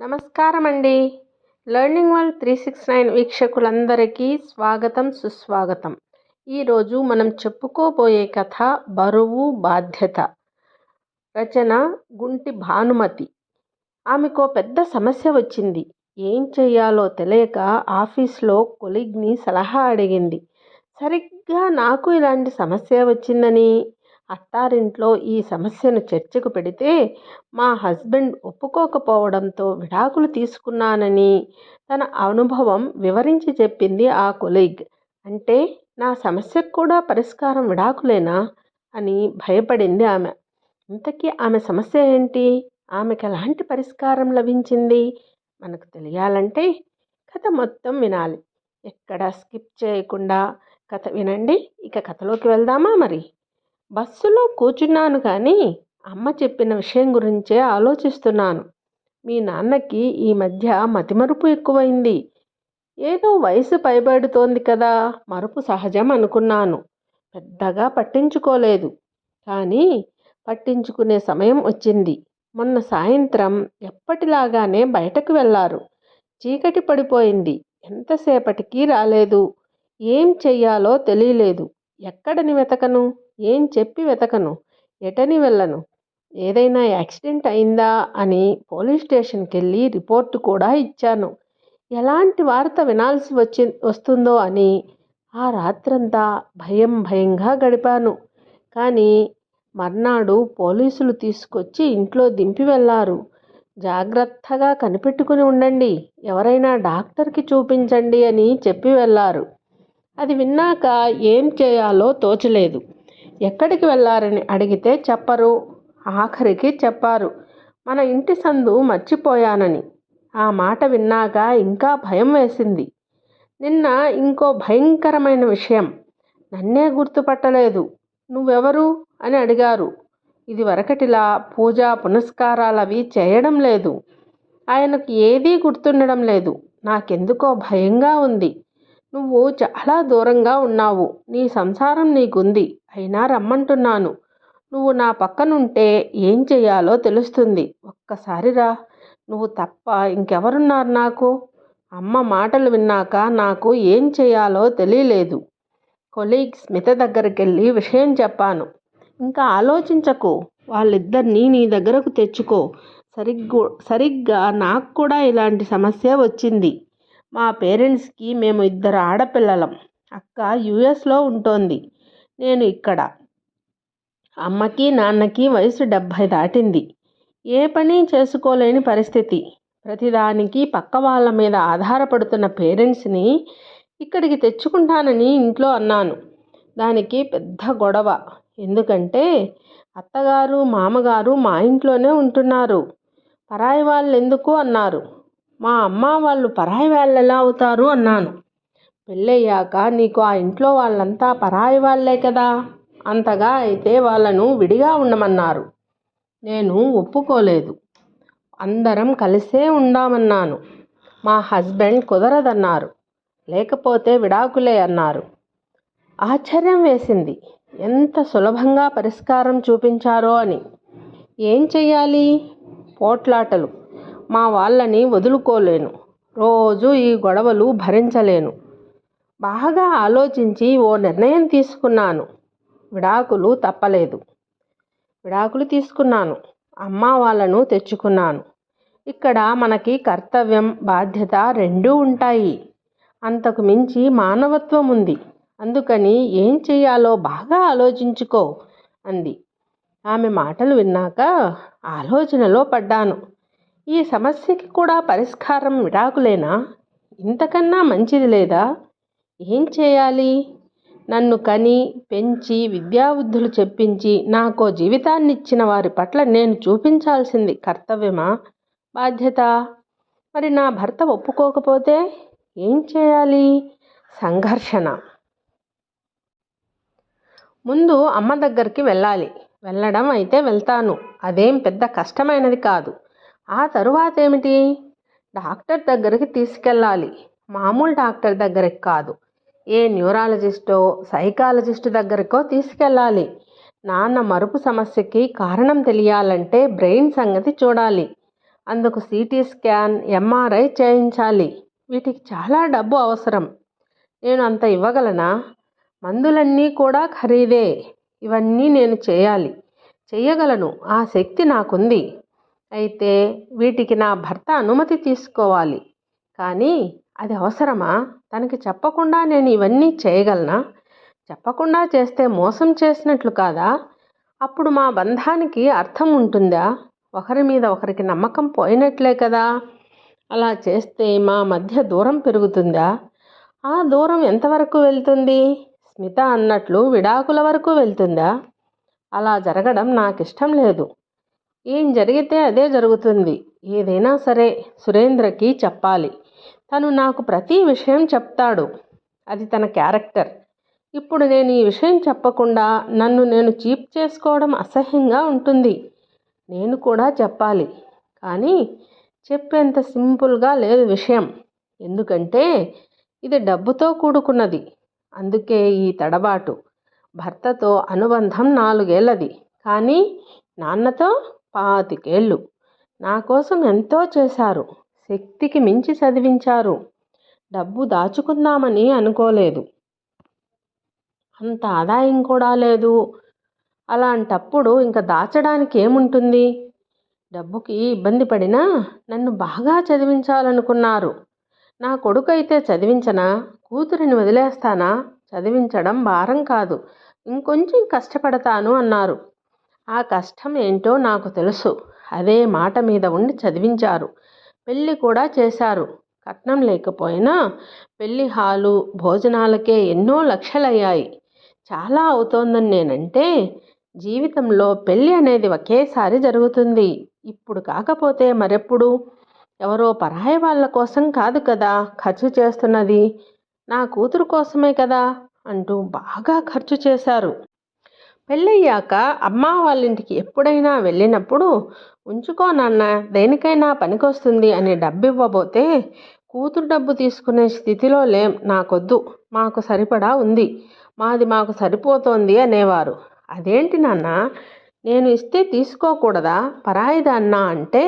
నమస్కారం అండి learning world three six nine వీక్షకులందరికీ స్వాగతం సుస్వాగతం. ఈరోజు మనం చెప్పుకోబోయే కథ బరువు బాధ్యత. రచన గుంటి భానుమతి. ఆమెకు పెద్ద సమస్య వచ్చింది. ఏం చేయాలో తెలియక ఆఫీస్లో కొలీగ్ని సలహా అడిగింది. సరిగ్గా నాకు ఇలాంటి సమస్య వచ్చిందని అత్తారింట్లో ఈ సమస్యను చర్చకు పెడితే మా హస్బెండ్ ఒప్పుకోకపోవడంతో విడాకులు తీసుకున్నానని తన అనుభవం వివరించి చెప్పింది ఆ కొలీగ్. అంటే నా సమస్యకు కూడా పరిష్కారం విడాకులేనా? అని భయపడింది ఆమె. ఇంతకీ ఆమె సమస్య ఏంటి? ఆమెకు ఎలాంటి పరిష్కారం లభించింది? మనకు తెలియాలంటే కథ మొత్తం వినాలి. ఎక్కడ స్కిప్ చేయకుండా కథ వినండి. ఇక కథలోకి వెళ్దామా మరి? బస్సులో కూర్చున్నాను కానీ అమ్మ చెప్పిన విషయం గురించే ఆలోచిస్తున్నాను. మీ నాన్నకి ఈ మధ్య మతిమరుపు ఎక్కువైంది. ఏదో వయసు పైబడుతోంది కదా మరుపు సహజం అనుకున్నాను. పెద్దగా పట్టించుకోలేదు. కానీ పట్టించుకునే సమయం వచ్చింది. మొన్న సాయంత్రం ఎప్పటిలాగానే బయటకు వెళ్ళారు చీకటి పడిపోయింది. ఎంతసేపటికి రాలేదు? ఏం చెయ్యాలో తెలియలేదు. ఎక్కడని వెతకను? ఏం చెప్పి వెతకను? ఎటని వెళ్ళను? ఏదైనా యాక్సిడెంట్ అయిందా? అని పోలీస్ స్టేషన్కి వెళ్ళి రిపోర్ట్ కూడా ఇచ్చాను. ఎలాంటి వార్త వినాల్సి వచ్చి వస్తుందో అని ఆ రాత్రంతా భయం భయంగా గడిపాను. కానీ మర్నాడు పోలీసులు తీసుకొచ్చి ఇంట్లో దింపి వెళ్ళారు జాగ్రత్తగా కనిపెట్టుకుని ఉండండి. ఎవరైనా డాక్టర్కి చూపించండి అని చెప్పి వెళ్ళారు అది విన్నాక ఏం చేయాలో తోచలేదు. ఎక్కడికి వెళ్ళారని అడిగితే చెప్పరు. ఆఖరికి చెప్పారు. మన ఇంటి సందు మర్చిపోయానని. ఆ మాట విన్నాక ఇంకా భయం వేసింది. నిన్న ఇంకో భయంకరమైన విషయం. నన్నే గుర్తుపట్టలేదు. నువ్వెవరు? అని అడిగారు. ఇది వరకటిలా పునస్కారాలు అవి చేయడం లేదు. ఆయనకు ఏదీ గుర్తుండడం లేదు. నాకెందుకో భయంగా ఉంది. నువ్వు చాలా దూరంగా ఉన్నావు. నీ సంసారం నీకుంది. అయినా రమ్మంటున్నాను. నువ్వు నా పక్కనుంటే ఏం చేయాలో తెలుస్తుంది. ఒక్కసారి రా. నువ్వు తప్ప ఇంకెవరున్నారు నాకు? అమ్మ మాటలు విన్నాక నాకు ఏం చేయాలో తెలియలేదు. కొలీగ్ స్మిత దగ్గరికి వెళ్ళి విషయం చెప్పాను. ఇంకా ఆలోచించకు. వాళ్ళిద్దరినీ నీ దగ్గరకు తెచ్చుకో. సరిగ్గు సరిగ్గా నాకు కూడా ఇలాంటి సమస్య వచ్చింది. మా పేరెంట్స్కి మేము ఇద్దరు ఆడపిల్లలం. అక్క యుఎస్లో ఉంటోంది. నేను ఇక్కడ. అమ్మకి నాన్నకి వయసు డెబ్భై దాటింది. ఏ పని చేసుకోలేని పరిస్థితి. ప్రతిదానికి పక్క వాళ్ళ మీద ఆధారపడుతున్న పేరెంట్స్ని ఇక్కడికి తెచ్చుకుంటానని ఇంట్లో అన్నాను. దానికి పెద్ద గొడవ. ఎందుకంటే అత్తగారు మామగారు మా ఇంట్లోనే ఉంటున్నారు. పరాయి వాళ్ళు ఎందుకు అన్నారు. మా అమ్మ వాళ్ళు పరాయి వాళ్ళు ఎలా అవుతారు అన్నాను. పెళ్ళయ్యాక నీకు ఆ ఇంట్లో వాళ్ళంతా పరాయి వాళ్ళే కదా. అంతగా అయితే వాళ్ళను విడిగా ఉండమన్నారు. నేను ఒప్పుకోలేదు. అందరం కలిసే ఉండామన్నాను మా హస్బెండ్ కుదరదన్నారు. లేకపోతే విడాకులే అన్నారు. ఆశ్చర్యం వేసింది. ఎంత సులభంగా పరిష్కారం చూపించారో అని. ఏం చెయ్యాలి? పోట్లాటలు. మా వాళ్ళని వదులుకోలేను. రోజు ఈ గొడవలు భరించలేను. బాగా ఆలోచించి ఓ నిర్ణయం తీసుకున్నాను. విడాకులు తప్పలేదు. విడాకులు తీసుకున్నాను. అమ్మ వాళ్ళను తెచ్చుకున్నాను. ఇక్కడ మనకి కర్తవ్యం బాధ్యత రెండూ ఉంటాయి. అంతకు మించి మానవత్వం ఉంది. అందుకని ఏం చేయాలో బాగా ఆలోచించుకో అంది. ఆమె మాటలు విన్నాక ఆలోచనలో పడ్డాను. ఈ సమస్యకి కూడా పరిష్కారం విడాకులేనా? ఇంతకన్నా మంచిది లేదా? ఏం చేయాలి? నన్ను కని పెంచి విద్యాబుద్ధులు చెప్పించి నాకో జీవితాన్ని ఇచ్చిన వారి పట్ల నేను చూపించాల్సింది కర్తవ్యమా? బాధ్యత? మరి నా భర్త ఒప్పుకోకపోతే ఏం చేయాలి? సంఘర్షణ. ముందు అమ్మ దగ్గరికి వెళ్ళాలి. వెళ్ళడం అయితే వెళ్తాను. అదేం పెద్ద కష్టమైనది కాదు. ఆ తరువాత ఏమిటి డాక్టర్ దగ్గరికి తీసుకెళ్ళాలి. మామూలు డాక్టర్ దగ్గరికి కాదు. ఏ న్యూరాలజిస్టో సైకాలజిస్ట్ దగ్గరికో తీసుకెళ్ళాలి. నాన్న మరుపు సమస్యకి కారణం తెలియాలంటే బ్రెయిన్ సంగతి చూడాలి. అందుకు సిటీ స్కాన్ ఎంఆర్ఐ చేయించాలి. వీటికి చాలా డబ్బు అవసరం. నేను అంత ఇవ్వగలనా? మందులన్నీ కూడా ఖరీదే. ఇవన్నీ నేను చేయాలి. చెయ్యగలను. ఆ శక్తి నాకుంది. అయితే వీటికి నా భర్త అనుమతి తీసుకోవాలి. కానీ అది అవసరమా? తనకి చెప్పకుండా నేను ఇవన్నీ చేయగలనా? చెప్పకుండా చేస్తే మోసం చేసినట్లు కాదా? అప్పుడు మా బంధానికి అర్థం ఉంటుందా? ఒకరి మీద ఒకరికి నమ్మకం పోయినట్లే కదా? అలా చేస్తే మా మధ్య దూరం పెరుగుతుందా? ఆ దూరం ఎంతవరకు వెళ్తుంది? స్మిత అన్నట్లు విడాకుల వరకు వెళ్తుందా? అలా జరగడం నాకు ఇష్టం లేదు. ఏం జరిగితే అదే జరుగుతుంది. ఏదైనా సరే సురేంద్రకి చెప్పాలి. తను నాకు ప్రతి విషయం చెప్తాడు. అది తన క్యారెక్టర్. ఇప్పుడు నేను ఈ విషయం చెప్పకుండా నన్ను నేను చీప్ చేసుకోవడం అసహ్యంగా ఉంటుంది. నేను కూడా చెప్పాలి. కానీ చెప్పేంత సింపుల్గా లేదు విషయం. ఎందుకంటే ఇది డబ్బుతో కూడుకున్నది. అందుకే ఈ తడబాటు. భర్తతో అనుబంధం నాలుగేళ్ళది కానీ నాన్నతో పాతికేళ్ళు. నా కోసం ఎంతో చేశారు. శక్తికి మించి చదివించారు. డబ్బు దాచుకుందామని అనుకోలేదు. అంత ఆదాయం కూడా లేదు. అలాంటప్పుడు ఇంకా దాచడానికి ఏముంటుంది? డబ్బుకి ఇబ్బంది పడినా నన్ను బాగా చదివించాలనుకున్నారు. నా కొడుకు అయితే చదివించనా? కూతురిని వదిలేస్తానా? చదివించడం భారం కాదు. ఇంకొంచెం కష్టపడతాను అన్నారు. ఆ కష్టం ఏంటో నాకు తెలుసు. అదే మాట మీద ఉండి చదివించారు. పెళ్ళి కూడా చేశారు. కట్నం లేకపోయినా పెళ్ళి హాలు భోజనాలకే ఎన్నో లక్షలయ్యాయి. చాలా అవుతోందని నేనంటే జీవితంలో పెళ్ళి అనేది ఒకేసారి జరుగుతుంది. ఇప్పుడు కాకపోతే మరెప్పుడు? ఎవరో పరాయి వాళ్ళ కోసం కాదు కదా ఖర్చు చేస్తున్నది. నా కూతురు కోసమే కదా అంటూ బాగా ఖర్చు చేశారు. పెళ్ళయ్యాక అమ్మ వాళ్ళ ఇంటికి ఎప్పుడైనా వెళ్ళినప్పుడు ఉంచుకో నాన్న దేనికైనా పనికొస్తుంది అని డబ్బు ఇవ్వబోతే కూతురు డబ్బు తీసుకునే స్థితిలో లేం నాకొద్దు మాకు సరిపడా ఉంది మాది మాకు సరిపోతోంది అనేవారు. అదేంటి నాన్న నేను ఇస్తే తీసుకోకూడదా? పరాయిదాన్నా? అంటే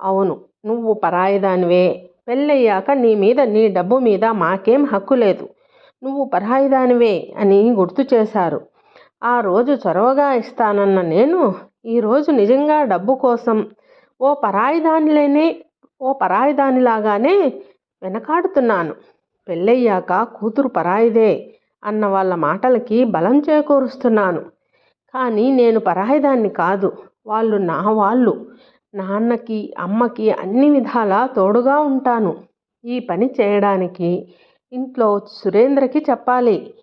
అవును నువ్వు పరాయిదానివే. పెళ్ళయ్యాక నీ మీద నీ డబ్బు మీద మాకేం హక్కు లేదు. నువ్వు పరాయిదానివే అని గుర్తు చేశారు. ఆ రోజు చొరవగా ఇస్తానన్న నేను ఈరోజు నిజంగా డబ్బు కోసం ఓ పరాయిదానిలేనే ఓ పరాయిదానిలాగానే వెనకాడుతున్నాను. పెళ్ళయ్యాక కూతురు పరాయిదే అన్న వాళ్ళ మాటలకి బలం చేకూరుస్తున్నాను. కానీ నేను పరాయిదాన్ని కాదు వాళ్ళు నా వాళ్ళు. నాన్నకి అమ్మకి అన్ని విధాలా తోడుగా ఉంటాను. ఈ పని చేయడానికి ఇంట్లో సురేంద్రకి చెప్పాలి.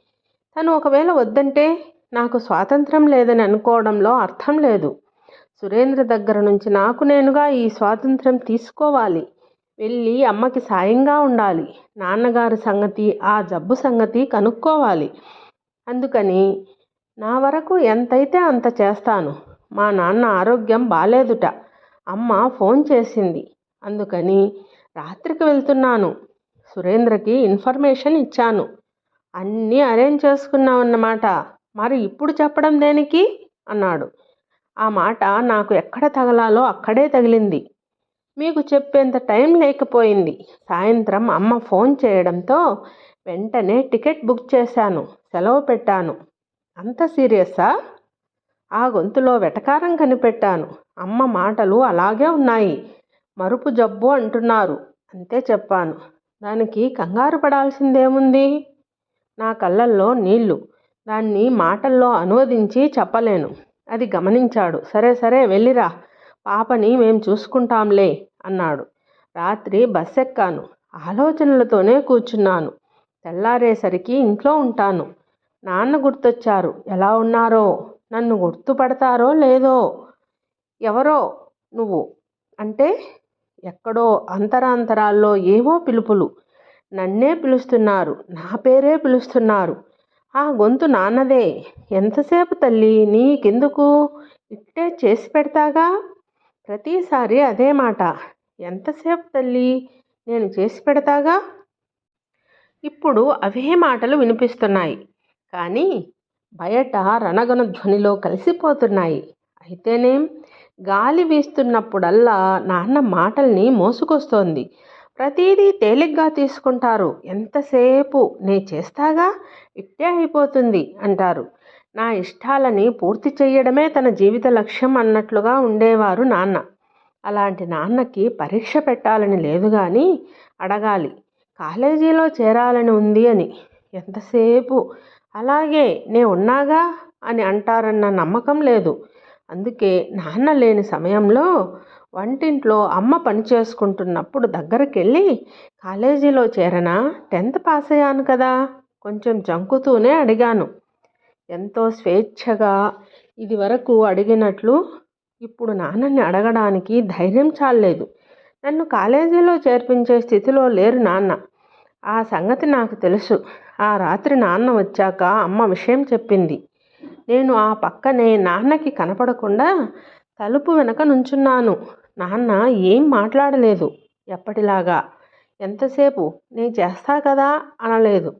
తను ఒకవేళ వద్దంటే నాకు స్వాతంత్రం లేదని అనుకోవడంలో అర్థం లేదు. సురేంద్ర దగ్గర నుంచి నాకు నేనుగా ఈ స్వాతంత్రం తీసుకోవాలి. వెళ్ళి అమ్మకి సాయంగా ఉండాలి. నాన్నగారి సంగతి ఆ జబ్బు సంగతి కనుక్కోవాలి. అందుకని నా వరకు ఎంతైతే అంత చేస్తాను. మా నాన్న ఆరోగ్యం బాలేదుట. అమ్మ ఫోన్ చేసింది. అందుకని రాత్రికి వెళ్తున్నాను. సురేంద్రకి ఇన్ఫర్మేషన్ ఇచ్చాను. అన్నీ అరేంజ్ చేసుకున్నామన్నమాట మరి ఇప్పుడు చెప్పడం దేనికి? అన్నాడు. ఆ మాట నాకు ఎక్కడ తగలాలో అక్కడే తగిలింది. మీకు చెప్పేంత టైం లేకపోయింది. సాయంత్రం అమ్మ ఫోన్ చేయడంతో వెంటనే టికెట్ బుక్ చేశాను. సెలవు పెట్టాను. అంత సీరియస్సా ఆ గొంతులో వెటకారం కనిపెట్టాను. అమ్మ మాటలు అలాగే ఉన్నాయి. మరుపు జబ్బు అంటున్నారు. అంతే చెప్పాను. దానికి కంగారు పడాల్సిందేముంది? నా కళ్ళల్లో నీళ్ళు. దాన్ని మాటల్లో అనువదించి చెప్పలేను. అది గమనించాడు. సరే సరే వెళ్ళిరా. పాపని మేం చూసుకుంటాంలే అన్నాడు. రాత్రి బస్ ఎక్కాను ఆలోచనలతోనే కూర్చున్నాను. తెల్లారేసరికి ఇంట్లో ఉంటాను. నాన్న గుర్తొచ్చారు. ఎలా ఉన్నారో? నన్ను గుర్తుపడతారో లేదో? ఎవరో నువ్వు? అంటే ఎక్కడో అంతరాంతరాల్లో ఏవో పిలుపులు. నన్నే పిలుస్తున్నారు. నా పేరే పిలుస్తున్నారు. ఆ గొంతు నాన్నదే. ఎంతసేపు తల్లి? నీకెందుకు? ఇట్టే చేసి పెడతాగా? ప్రతిసారి అదే మాట. ఎంతసేపు తల్లి? నేను చేసి పెడతాగా? ఇప్పుడు అవే మాటలు వినిపిస్తున్నాయి. కానీ బయట రణగణ ధ్వనిలో కలిసిపోతున్నాయి. అయితేనేం? గాలి వీస్తున్నప్పుడల్లా నాన్న మాటల్ని మోసుకొస్తోంది. ప్రతిదీ తేలిగ్గా తీసుకుంటారు. ఎంతసేపు నే చేస్తాగా? ఇట్టే అయిపోతుంది అంటారు. నా ఇష్టాలని పూర్తి చేయడమే తన జీవిత లక్ష్యం అన్నట్లుగా ఉండేవారు నాన్న. అలాంటి నాన్నకి పరీక్ష పెట్టాలని లేదు కానీ అడగాలి. కాలేజీలో చేరాలని ఉంది అని. ఎంతసేపు? అలాగే నే ఉన్నాగా? అని అంటారన్న నమ్మకం లేదు. అందుకే నాన్న లేని సమయంలో వంటింట్లో అమ్మ పని చేసుకుంటున్నప్పుడు దగ్గరికి వెళ్ళి కాలేజీలో చేరనా? టెన్త్ పాస్ అయ్యాను కదా. కొంచెం జంకుతూనే అడిగాను. ఎంతో స్వేచ్ఛగా ఇది వరకు అడిగినట్లు ఇప్పుడు నాన్నని అడగడానికి ధైర్యం చాలలేదు. నన్ను కాలేజీలో చేర్పించే స్థితిలో లేరు నాన్న. ఆ సంగతి నాకు తెలుసు. ఆ రాత్రి నాన్న వచ్చాక అమ్మ విషయం చెప్పింది. నేను ఆ పక్కనే నాన్నకి కనపడకుండా తలుపు వెనక నుంచున్నాను. నాన్న ఏం మాట్లాడలేదు. ఎప్పటిలాగా? ఎంతసేపు? నేను చేస్తా కదా? అనలేదు.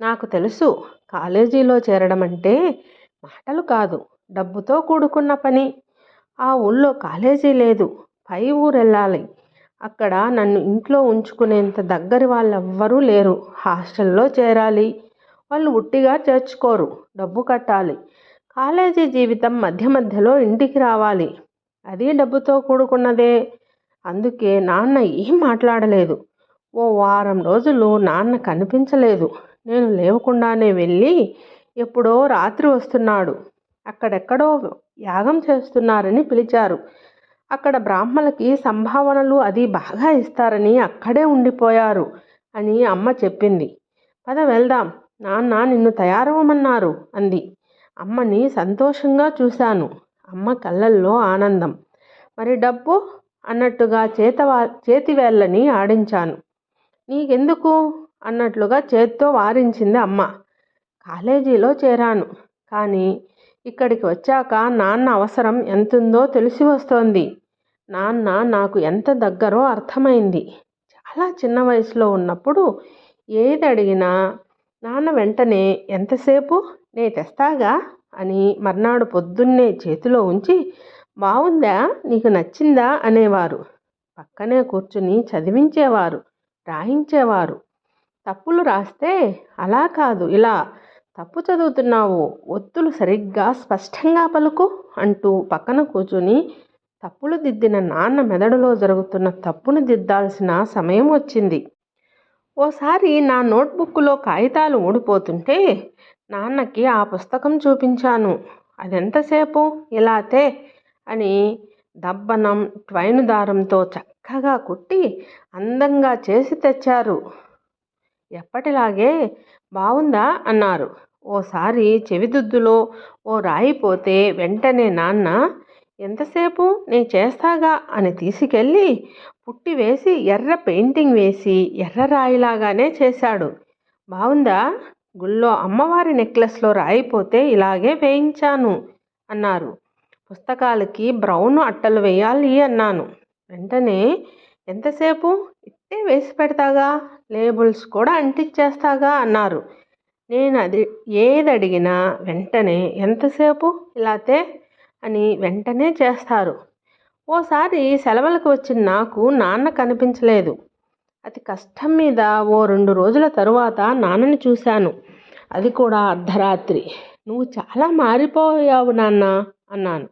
నాకు తెలుసు కాలేజీలో చేరడం అంటే మాటలు కాదు డబ్బుతో కూడుకున్న పని. ఆ ఊళ్ళో కాలేజీ లేదు పై ఊరు వెళ్ళాలి అక్కడ నన్ను ఇంట్లో ఉంచుకునేంత దగ్గరి వాళ్ళెవ్వరూ లేరు. హాస్టల్లో చేరాలి. వాళ్ళు ఉట్టిగా చేర్చుకోరు డబ్బు కట్టాలి. కాలేజీ జీవితం మధ్య మధ్యలో ఇంటికి రావాలి. అది డబ్బుతో కూడుకున్నదే. అందుకే నాన్న ఏం మాట్లాడలేదు. ఓ వారం రోజులు నాన్న కనిపించలేదు. నేను లేవకుండానే వెళ్ళి ఎప్పుడో రాత్రి వస్తున్నాడు. అక్కడెక్కడో యాగం చేస్తున్నారని పిలిచారు. అక్కడ బ్రాహ్మలకి సంభావనలు అది బాగా ఇస్తారని అక్కడే ఉండిపోయారు అని అమ్మ చెప్పింది. పద వెళ్దాం. నాన్న నిన్ను తయారవ్వమన్నారు అంది. అమ్మని సంతోషంగా చూశాను. అమ్మ కళ్ళల్లో ఆనందం. మరి డబ్బు అన్నట్టుగా చేతవా చేతివేళ్ళని ఆడించాను. నీకెందుకు? అన్నట్లుగా చేత్తో వారించింది అమ్మ. కాలేజీలో చేరాను. కానీ ఇక్కడికి వచ్చాక నాన్న అవసరం ఎంతుందో తెలిసి వస్తోంది. నాన్న నాకు ఎంత దగ్గరో అర్థమైంది. చాలా చిన్న వయసులో ఉన్నప్పుడు ఏది అడిగినా నాన్న వెంటనే ఎంతసేపు? నే తెస్తాగా? అని మర్నాడు పొద్దున్నే చేతిలో ఉంచి బాగుందా నీకు నచ్చిందా? అనేవారు. పక్కనే కూర్చుని చదివించేవారు రాయించేవారు. తప్పులు రాస్తే అలా కాదు ఇలా తప్పు చదువుతున్నావు ఒత్తులు సరిగ్గా స్పష్టంగా పలుకు అంటూ పక్కన కూర్చుని తప్పులు దిద్దిన నాన్న మెదడులో జరుగుతున్న తప్పును దిద్దాల్సిన సమయం వచ్చింది. ఓసారి నా నోట్బుక్లో కాగితాలు ఊడిపోతుంటే నాన్నకి ఆ పుస్తకం చూపించాను. అదెంతసేపు? ఇలాతే అని దబ్బనం ట్వైన్ దారంతో చక్కగా కుట్టి అందంగా చేసి తెచ్చారు. ఎప్పటిలాగే బాగుందా అన్నారు. ఓసారి చెవిదుద్దులో ఓ రాయిపోతే వెంటనే నాన్న ఎంతసేపు? నేను చేస్తాగా? అని తీసుకెళ్ళి పుట్టి వేసి ఎర్ర పెయింటింగ్ వేసి ఎర్ర రాయిలాగానే చేశాడు. బాగుందా గుళ్ళో అమ్మవారి నెక్లెస్లో రాయిపోతే ఇలాగే వేయించాను అన్నారు. పుస్తకాలకి బ్రౌన్ అట్టలు వేయాలి అన్నాను. వెంటనే ఎంతసేపు? ఇట్టే వేసి పెడతాగా? లేబుల్స్ కూడా అంటించేస్తాగా అన్నారు. నేను అది ఏది అడిగినా వెంటనే ఎంతసేపు? ఇలాతే? అని వెంటనే చేస్తారు. ఓసారి సెలవులకు వచ్చిన నాకు నాన్న కనిపించలేదు. అతి కష్టం మీద ఓ రెండు రోజుల తరువాత నాన్నని చూశాను. అది కూడా అర్ధరాత్రి. నువ్వు చాలా మారిపోయావు నాన్న అన్నాను.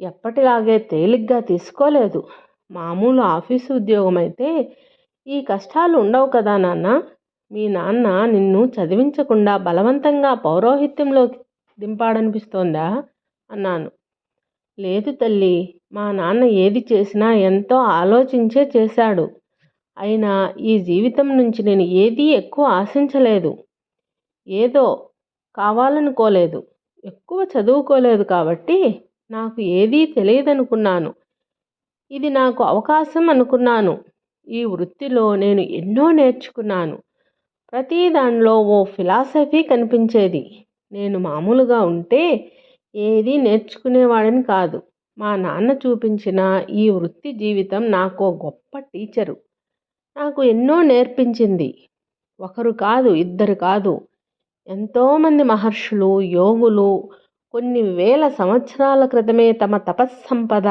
ఎప్పటిలాగే తేలిగ్గా తీసుకోలేదు. మామూలు ఆఫీసు ఉద్యోగం అయితే ఈ కష్టాలు ఉండవు కదా నాన్న. మీ నాన్న నిన్ను చదివించకుండా బలవంతంగా పౌరోహిత్యంలోకి దింపాడనిపిస్తోందా అన్నాను. లేదు తల్లి. మా నాన్న ఏది చేసినా ఎంతో ఆలోచించే చేశాడు. అయినా ఈ జీవితం నుంచి నేను ఏదీ ఎక్కువ ఆశించలేదు. ఏదో కావాలనుకోలేదు. ఎక్కువ చదువుకోలేదు కాబట్టి నాకు ఏదీ తెలియదనుకున్నాను. ఇది నాకు అవకాశం అనుకున్నాను. ఈ వృత్తిలో నేను ఎన్నో నేర్చుకున్నాను. ప్రతి దానిలో ఓ ఫిలాసఫీ కనిపించేది. నేను మామూలుగా ఉంటే ఏదీ నేర్చుకునేవాడని కాదు. మా నాన్న చూపించిన ఈ వృత్తి జీవితం నాకు గొప్ప టీచరు. నాకు ఎన్నో నేర్పించింది. ఒకరు కాదు ఇద్దరు కాదు. ఎంతోమంది మహర్షులు యోగులు కొన్ని వేల సంవత్సరాల క్రితమే తమ తపస్సంపద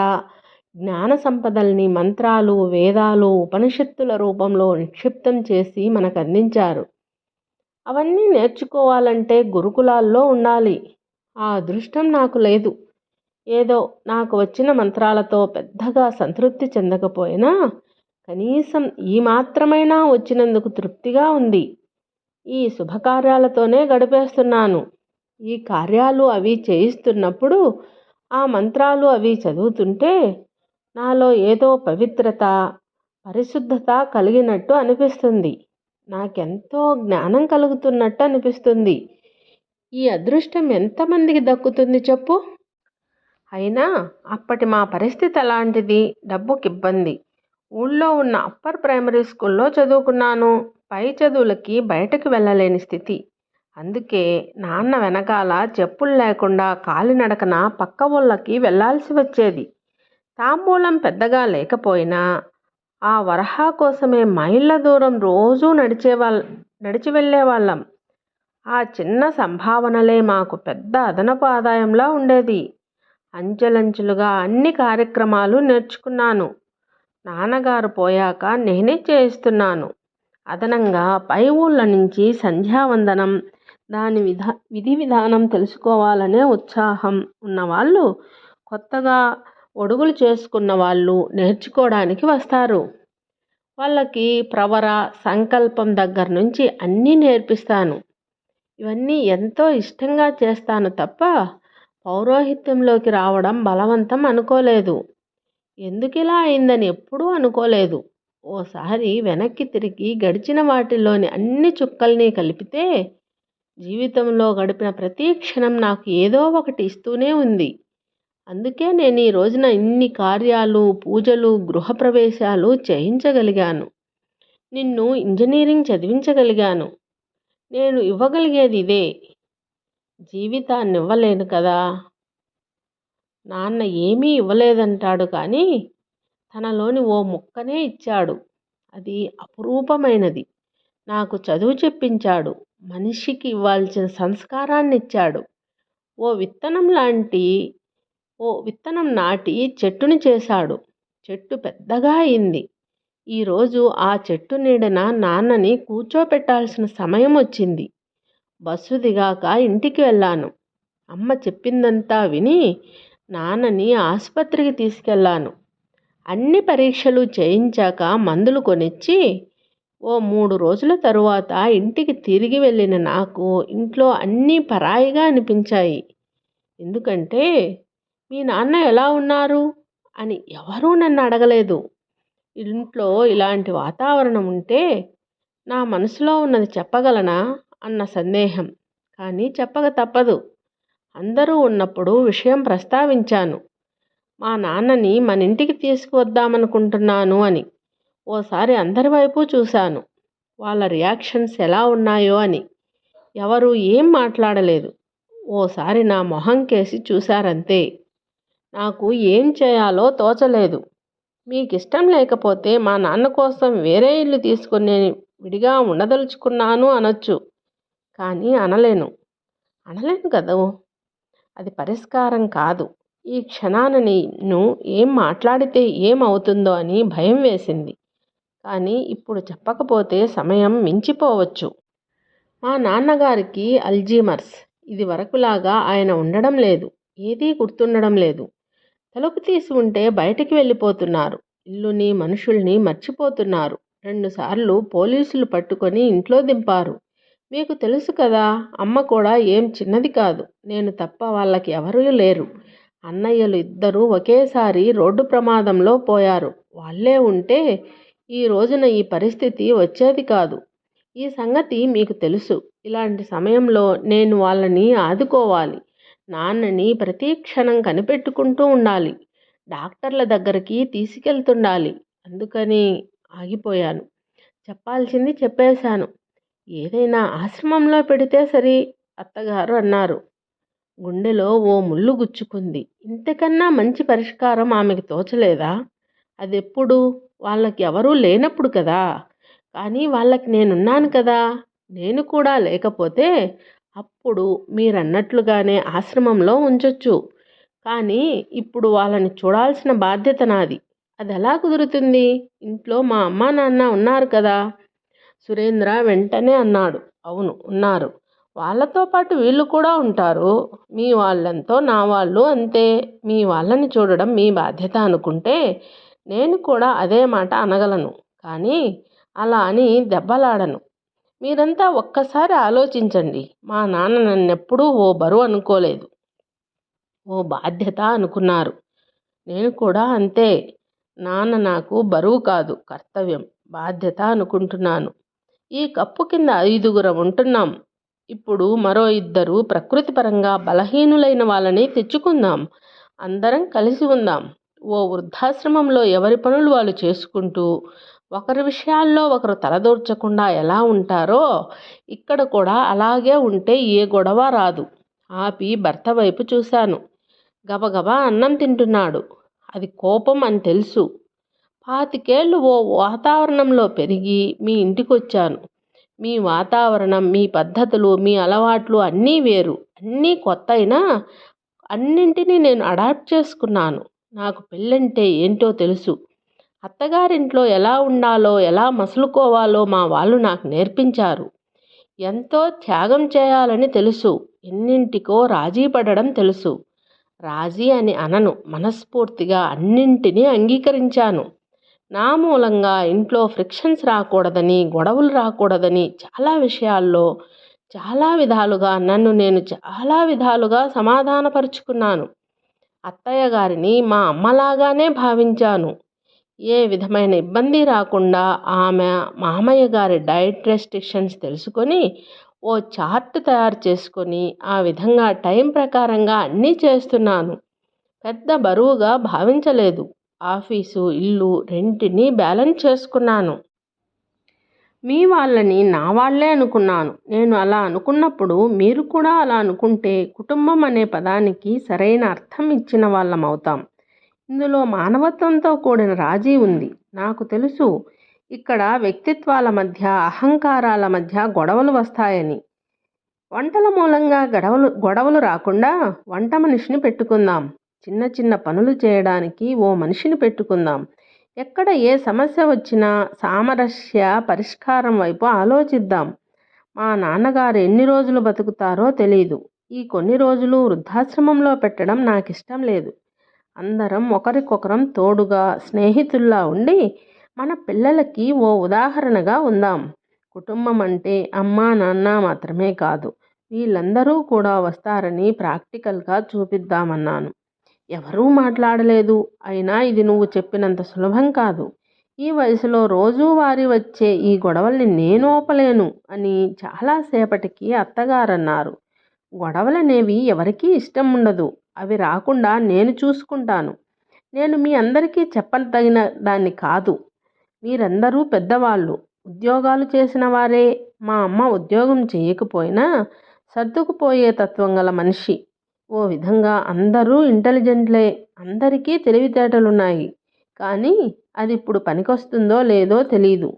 జ్ఞాన సంపదల్ని మంత్రాలు వేదాలు ఉపనిషత్తుల రూపంలో నిక్షిప్తం చేసి మనకు అందించారు అవన్నీ నేర్చుకోవాలంటే గురుకులాల్లో ఉండాలి. ఆ అదృష్టం నాకు లేదు. ఏదో నాకు వచ్చిన మంత్రాలతో పెద్దగా సంతృప్తి చెందకపోయినా కనీసం ఈ మాత్రమైనా వచ్చినందుకు తృప్తిగా ఉంది. ఈ శుభకార్యాలతోనే గడిపేస్తున్నాను. ఈ కార్యాలు అవి చేయిస్తున్నప్పుడు ఆ మంత్రాలు అవి చదువుతుంటే నాలో ఏదో పవిత్రత పరిశుద్ధత కలిగినట్టు అనిపిస్తుంది. నాకెంతో జ్ఞానం కలుగుతున్నట్టు అనిపిస్తుంది. ఈ అదృష్టం ఎంతమందికి దక్కుతుంది చెప్పు? అయినా అప్పటి మా పరిస్థితి అలాంటిది. డబ్బుకి ఇబ్బంది ఊళ్ళో ఉన్న అప్పర్ ప్రైమరీ స్కూల్లో చదువుకున్నాను. పై చదువులకి బయటకు వెళ్ళలేని స్థితి. అందుకే నాన్న వెనకాల చెప్పులు లేకుండా కాలినడకన పక్క ఊళ్ళకి వెళ్ళాల్సి వచ్చేది. తాంబూలం పెద్దగా లేకపోయినా ఆ వరహా కోసమే మైళ్ళ దూరం రోజూ నడిచేవాళ్ళ నడిచి వెళ్ళేవాళ్ళం. ఆ చిన్న సంభావనలే మాకు పెద్ద అదనపు ఆదాయంలా ఉండేది. అంచెలంచెలుగా అన్ని కార్యక్రమాలు నేర్చుకున్నాను. నాన్నగారు పోయాక నేనే చేయిస్తున్నాను. అదనంగా పై ఊళ్ళ నుంచి సంధ్యావందనం దాని విధా విధి విధానం తెలుసుకోవాలనే ఉత్సాహం ఉన్నవాళ్ళు కొత్తగా ఒడుగులు చేసుకున్న వాళ్ళు నేర్చుకోవడానికి వస్తారు. వాళ్ళకి ప్రవర సంకల్పం దగ్గర నుంచి అన్నీ నేర్పిస్తాను. ఇవన్నీ ఎంతో ఇష్టంగా చేస్తాను తప్ప పౌరోహిత్యంలోకి రావడం బలవంతం అనుకోలేదు. ఎందుకు ఇలా అయిందని ఎప్పుడూ అనుకోలేదు. ఓసారి వెనక్కి తిరిగి గడిచిన వాటిల్లోని అన్ని చుక్కల్ని కలిపితే జీవితంలో గడిపిన ప్రతి క్షణం నాకు ఏదో ఒకటి ఇస్తూనే ఉంది. అందుకే నేను ఈ రోజున ఇన్ని కార్యాలు పూజలు గృహప్రవేశాలు చేయించగలిగాను. నిన్ను ఇంజనీరింగ్ చదివించగలిగాను. నేను ఇవ్వగలిగేది ఇదే. జీవితాన్ని ఇవ్వలేను కదా. నాన్న ఏమీ ఇవ్వలేదంటాడు కానీ తనలోని ఓ ముక్కనే ఇచ్చాడు. అది అపురూపమైనది. నాకు చదువు చెప్పించాడు. మనిషికి ఇవ్వాల్సిన సంస్కారాన్ని ఇచ్చాడు ఓ విత్తనం లాంటి ఓ విత్తనం నాటి చెట్టుని చేశాడు. చెట్టు పెద్దగా అయింది. ఈరోజు ఆ చెట్టు నీడన నాన్నని కూర్చోపెట్టాల్సిన సమయం వచ్చింది. బస్సు దిగాక ఇంటికి వెళ్ళాను. అమ్మ చెప్పిందంతా విని నాన్నని ఆసుపత్రికి తీసుకెళ్ళాను అన్ని పరీక్షలు చేయించాక మందులు కొనిచ్చి ఓ మూడు రోజుల తరువాత ఇంటికి తిరిగి వెళ్ళిన నాకు ఇంట్లో అన్నీ పరాయిగా అనిపించాయి. ఎందుకంటే మీ నాన్న ఎలా ఉన్నారు? అని ఎవరూ నన్ను అడగలేదు. ఇంట్లో ఇలాంటి వాతావరణం ఉంటే నా మనసులో ఉన్నది చెప్పగలనా? అన్న సందేహం. కానీ చెప్పక తప్పదు. అందరూ ఉన్నప్పుడు విషయం ప్రస్తావించాను. మా నాన్నని మన ఇంటికి తీసుకువద్దామనుకుంటున్నాను అని. ఓసారి అందరి వైపు చూశాను. వాళ్ళ రియాక్షన్స్ ఎలా ఉన్నాయో అని. ఎవరు ఏం మాట్లాడలేదు. ఓసారి నా మొహం కేసి చూశారంతే. నాకు ఏం చేయాలో తోచలేదు. మీకు ఇష్టం లేకపోతే మా నాన్న కోసం వేరే ఇల్లు తీసుకుని నేను విడిగా ఉండదలుచుకున్నాను అనొచ్చు. కానీ అనలేను. అనలేను కదా? అది పరిష్కారం కాదు. ఈ క్షణాన నేను ఏం మాట్లాడితే ఏమవుతుందో అని భయం వేసింది. కానీ ఇప్పుడు చెప్పకపోతే సమయం మించిపోవచ్చు. మా నాన్నగారికి అల్జీమర్స్. ఇది వరకులాగా ఆయన ఉండడం లేదు. ఏదీ గుర్తుండడం లేదు. తలుపు తీసి ఉంటే బయటికి వెళ్ళిపోతున్నారు. ఇల్లుని మనుషుల్ని మర్చిపోతున్నారు. రెండుసార్లు పోలీసులు పట్టుకొని ఇంట్లో దింపారు. మీకు తెలుసు కదా అమ్మ కూడా ఏం చిన్నది కాదు. నేను తప్ప వాళ్ళకి ఎవరూ లేరు. అన్నయ్యలు ఇద్దరూ ఒకేసారి రోడ్డు ప్రమాదంలో పోయారు. వాళ్ళే ఉంటే ఈ రోజున ఈ పరిస్థితి వచ్చేది కాదు. ఈ సంగతి మీకు తెలుసు. ఇలాంటి సమయంలో నేను వాళ్ళని ఆదుకోవాలి. నాన్నని ప్రతి క్షణం కనిపెట్టుకుంటూ ఉండాలి. డాక్టర్ల దగ్గరికి తీసుకెళ్తుండాలి. అందుకని ఆగిపోయాను. చెప్పాల్సింది చెప్పేశాను. ఏదైనా ఆశ్రమంలో పెడితే సరి అత్తగారు అన్నారు. గుండెలో ఓ ముళ్ళు గుచ్చుకుంది. ఇంతకన్నా మంచి పరిష్కారం ఆమెకు తోచలేదా? అదెప్పుడు? వాళ్ళకి ఎవరూ లేనప్పుడు కదా? కానీ వాళ్ళకి నేనున్నాను కదా? నేను కూడా లేకపోతే అప్పుడు మీరన్నట్లుగానే ఆశ్రమంలో ఉంచొచ్చు. కానీ ఇప్పుడు వాళ్ళని చూడాల్సిన బాధ్యత నాది. అది ఎలా కుదురుతుంది? ఇంట్లో మా అమ్మా నాన్న ఉన్నారు కదా? సురేంద్ర వెంటనే అన్నాడు. అవును ఉన్నారు. వాళ్ళతో పాటు వీళ్ళు కూడా ఉంటారు. మీ వాళ్ళంతో నా వాళ్ళు అంతే. మీ వాళ్ళని చూడడం మీ బాధ్యత అనుకుంటే నేను కూడా అదే మాట అనగలను. కానీ అలా అని దెబ్బలాడను. మీరంతా ఒక్కసారి ఆలోచించండి. మా నాన్న నన్నెప్పుడూ ఓ బరువు అనుకోలేదు. ఓ బాధ్యత అనుకున్నారు. నేను కూడా అంతే. నాన్న నాకు బరువు కాదు కర్తవ్యం. బాధ్యత అనుకుంటున్నాను. ఈ కప్పు కింద ఐదుగురం ఉంటున్నాం. ఇప్పుడు మరో ఇద్దరు ప్రకృతిపరంగా బలహీనులైన వాళ్ళని తెచ్చుకుందాం. అందరం కలిసి ఉందాం. ఓ వృద్ధాశ్రమంలో ఎవరి పనులు వాళ్ళు చేసుకుంటూ ఒకరి విషయాల్లో ఒకరు తలదూర్చకుండా ఎలా ఉంటారో ఇక్కడ కూడా అలాగే ఉంటే ఏ గొడవ రాదు. ఆపి భర్త వైపు చూశాను. గబగబా అన్నం తింటున్నాడు. అది కోపం అని తెలుసు. పాతికేళ్ళు ఓ వాతావరణంలో పెరిగి మీ ఇంటికి వచ్చాను మీ వాతావరణం మీ పద్ధతులు మీ అలవాట్లు అన్నీ వేరు. అన్నీ కొత్త అయినా అన్నింటినీ నేను అడాప్ట్ చేసుకున్నాను. నాకు పెళ్ళంటే ఏంటో తెలుసు. అత్తగారింట్లో ఎలా ఉండాలో ఎలా మసులుకోవాలో మా వాళ్ళు నాకు నేర్పించారు. ఎంతో త్యాగం చేయాలని తెలుసు. ఎన్నింటికో రాజీ పడడం తెలుసు. రాజీ అని అనను. మనస్ఫూర్తిగా అన్నింటినీ అంగీకరించాను. నా మూలంగా ఇంట్లో ఫ్రిక్షన్స్ రాకూడదని గొడవలు రాకూడదని చాలా విషయాల్లో చాలా విధాలుగా నన్ను నేను చాలా విధాలుగా సమాధానపరుచుకున్నాను. అత్తయ్య గారిని మా అమ్మలాగానే భావించాను. ఏ విధమైన ఇబ్బంది రాకుండా ఆమె మామయ్య గారి డైట్ రెస్ట్రిక్షన్స్ తెలుసుకొని ఓ చార్ట్ తయారు చేసుకొని ఆ విధంగా టైం ప్రకారంగా అన్నీ చేస్తున్నాను. పెద్ద బరువుగా భావించలేదు. ఆఫీసు ఇల్లు రెంటిని బ్యాలెన్స్ చేసుకున్నాను. మీ వాళ్ళని నా వాళ్ళే అనుకున్నాను. నేను అలా అనుకున్నప్పుడు మీరు కూడా అలా అనుకుంటే కుటుంబం అనే పదానికి సరైన అర్థం ఇచ్చిన వాళ్ళం అవుతాం. ఇందులో మానవత్వంతో కూడిన రాజీ ఉంది. నాకు తెలుసు ఇక్కడ వ్యక్తిత్వాల మధ్య అహంకారాల మధ్య గొడవలు వస్తాయని. వంటల మూలంగా గొడవలు గొడవలు రాకుండా వంట మనిషిని పెట్టుకుందాం. చిన్న చిన్న పనులు చేయడానికి ఓ మనిషిని పెట్టుకుందాం. ఎక్కడ ఏ సమస్య వచ్చినా సామరస్య పరిష్కారం వైపు ఆలోచిద్దాం. మా నాన్నగారు ఎన్ని రోజులు బతుకుతారో తెలీదు. ఈ కొన్ని రోజులు వృద్ధాశ్రమంలో పెట్టడం నాకు ఇష్టం లేదు. అందరం ఒకరికొకరం తోడుగా స్నేహితుల్లా ఉండి మన పిల్లలకి ఓ ఉదాహరణగా ఉందాం. కుటుంబం అంటే అమ్మా నాన్న మాత్రమే కాదు వీళ్ళందరూ కూడా వస్తారని ప్రాక్టికల్గా చూపిద్దామన్నాను. ఎవరూ మాట్లాడలేదు. అయినా ఇది నువ్వు చెప్పినంత సులభం కాదు. ఈ వయసులో రోజువారీ వచ్చే ఈ గొడవల్ని నేను ఓపలేను అని చాలాసేపటికి అత్తగారన్నారు. గొడవలనేవి ఎవరికీ ఇష్టం ఉండదు. అవి రాకుండా నేను చూసుకుంటాను. నేను మీ అందరికీ చెప్పదగిన దాన్ని కాదు. మీరందరూ పెద్దవాళ్ళు. ఉద్యోగాలు చేసిన వారే. మా అమ్మ ఉద్యోగం చేయకపోయినా సర్దుకుపోయే తత్వం గల మనిషి. ఓ విధంగా అందరూ ఇంటెలిజెంట్లే. అందరికీ తెలివితేటలున్నాయి. కానీ అది ఇప్పుడు పనికొస్తుందో లేదో తెలీదు.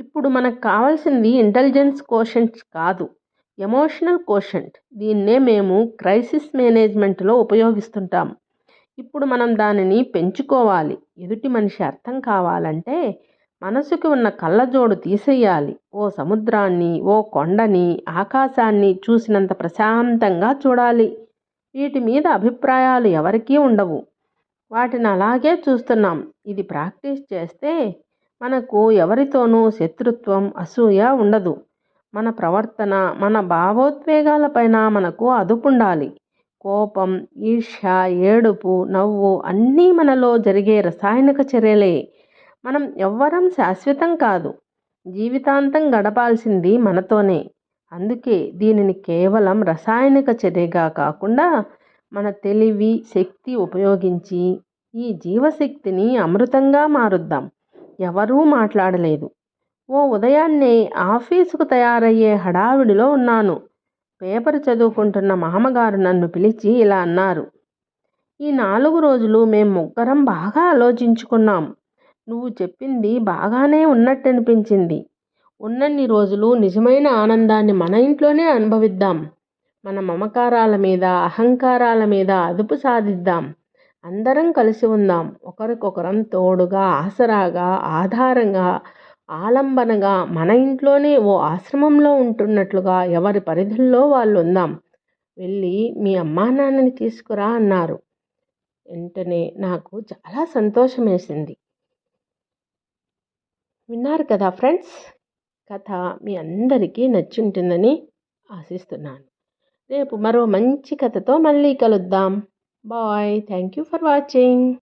ఇప్పుడు మనకు కావాల్సింది ఇంటెలిజెన్స్ కోషంట్ కాదు. Emotional quotient. దీన్నే మేము క్రైసిస్ మేనేజ్మెంట్లో ఉపయోగిస్తుంటాం. ఇప్పుడు మనం దానిని పెంచుకోవాలి. ఎదుటి మనిషి అర్థం కావాలంటే మనసుకి ఉన్న కళ్ళజోడు తీసేయాలి. ఓ సముద్రాన్ని ఓ కొండని ఆకాశాన్ని చూసినంత ప్రశాంతంగా చూడాలి. వీటి మీద అభిప్రాయాలు ఎవరికీ ఉండవు. వాటిని అలాగే చూస్తున్నాం. ఇది ప్రాక్టీస్ చేస్తే మనకు ఎవరితోనూ శత్రుత్వం అసూయ ఉండదు. మన ప్రవర్తన మన భావోద్వేగాలపైన మనకు అదుపుండాలి. కోపం ఈర్ష్య ఏడుపు నవ్వు అన్నీ మనలో జరిగే రసాయనిక చర్యలే. మనం ఎవ్వరం శాశ్వతం కాదు. జీవితాంతం గడపాల్సింది మనతోనే. అందుకే దీనిని కేవలం రసాయనిక చర్యగా కాకుండా మన తెలివి శక్తి ఉపయోగించి ఈ జీవశక్తిని అమృతంగా మారుద్దాం. ఎవరూ మాట్లాడలేదు. ఓ ఉదయాన్నే ఆఫీసుకు తయారయ్యే హడావిడిలో ఉన్నాను. పేపర్ చదువుకుంటున్న మామగారు నన్ను పిలిచి ఇలా అన్నారు. ఈ నాలుగు రోజులు మేము ముగ్గురం బాగా ఆలోచించుకున్నాం. నువ్వు చెప్పింది బాగానే ఉన్నట్టనిపించింది. ఉన్నన్ని రోజులు నిజమైన ఆనందాన్ని మన ఇంట్లోనే అనుభవిద్దాం. మన మమకారాల మీద అహంకారాల మీద అదుపు సాధిద్దాం. అందరం కలిసి ఉందాం. ఒకరికొకరం తోడుగా ఆసరాగా ఆధారంగా ఆలంబనగా మన ఇంట్లోనే ఓ ఆశ్రమంలో ఉంటున్నట్లుగా ఎవరి పరిధుల్లో వాళ్ళు ఉందాం వెళ్ళి మీ అమ్మా నాన్నని తీసుకురా అన్నారు. వెంటనే నాకు చాలా సంతోషం వేసింది విన్నారు కదా ఫ్రెండ్స్? కథ మీ అందరికీ నచ్చుంటుందని ఆశిస్తున్నాను. రేపు మరో మంచి కథతో మళ్ళీ కలుద్దాం. Bye. Thank you for watching.